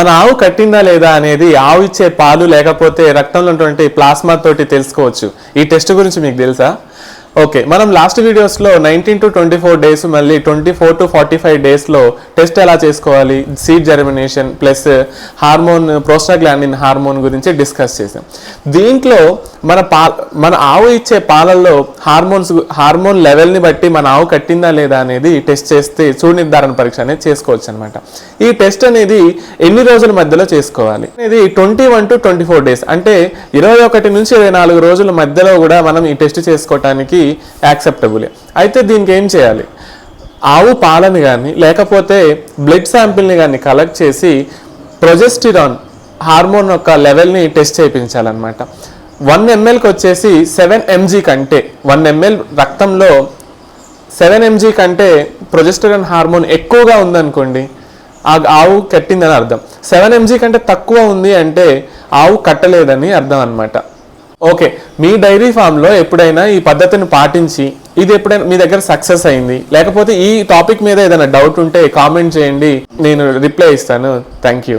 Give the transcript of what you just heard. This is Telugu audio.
మన ఆవు కట్టిందా లేదా అనేది ఆవు ఇచ్చే పాలు లేకపోతే రక్తంలో ఉన్నటువంటి ప్లాస్మా తోటి తెలుసుకోవచ్చు. ఈ టెస్ట్ గురించి మీకు తెలుసా? ఓకే మనం లాస్ట్ వీడియోస్లో nineteen to twenty four days మళ్ళీ twenty four to forty five డేస్లో టెస్ట్ ఎలా చేసుకోవాలి? Seed germination plus hormone prostaglandin hormone గురించి డిస్కస్ చేసాం. దీంట్లో మన పా మన ఆవు ఇచ్చే పాలల్లో హార్మోన్స్ హార్మోన్ లెవెల్ని బట్టి మన ఆవు కట్టిందా లేదా అనేది టెస్ట్ చేస్తే చూడు నిర్ధారణ పరీక్ష అనేది చేసుకోవచ్చు అనమాట ఈ టెస్ట్ అనేది ఎన్ని రోజుల మధ్యలో చేసుకోవాలి? ఇది twenty one to twenty four days అంటే ఇరవై ఒకటి నుంచి ఇరవై నాలుగు రోజుల మధ్యలో కూడా మనం ఈ టెస్ట్ చేసుకోవటానికి యాక్సెప్టబుల్ అయితే దీనికి ఏం చేయాలి? ఆవు పాలని కానీ లేకపోతే బ్లడ్ శాంపిల్ని కానీ కలెక్ట్ చేసి ప్రొజెస్టిరాన్ హార్మోన్ యొక్క లెవెల్ని టెస్ట్ చేయించాలన్నమాట. వన్ ఎంఎల్కి వచ్చేసి సెవెన్ ఎంజీ కంటే వన్ ఎంఎల్ రక్తంలో సెవెన్ ఎంజీ కంటే ప్రొజెస్టిరాన్ హార్మోన్ ఎక్కువగా ఉందనుకోండి ఆ ఆవు కట్టిందని అర్థం. సెవెన్ ఎంజీ కంటే తక్కువ ఉంది అంటే ఆవు కట్టలేదని అర్థం అనమాట ఓకే మీ డైరీ ఫామ్లో ఎప్పుడైనా ఈ పద్ధతిని పాటించి ఇది ఎప్పుడైనా మీ దగ్గర సక్సెస్ అయింది లేకపోతే ఈ టాపిక్ మీద ఏదైనా డౌట్ ఉంటే కామెంట్ చేయండి నేను రిప్లై ఇస్తాను. Thank you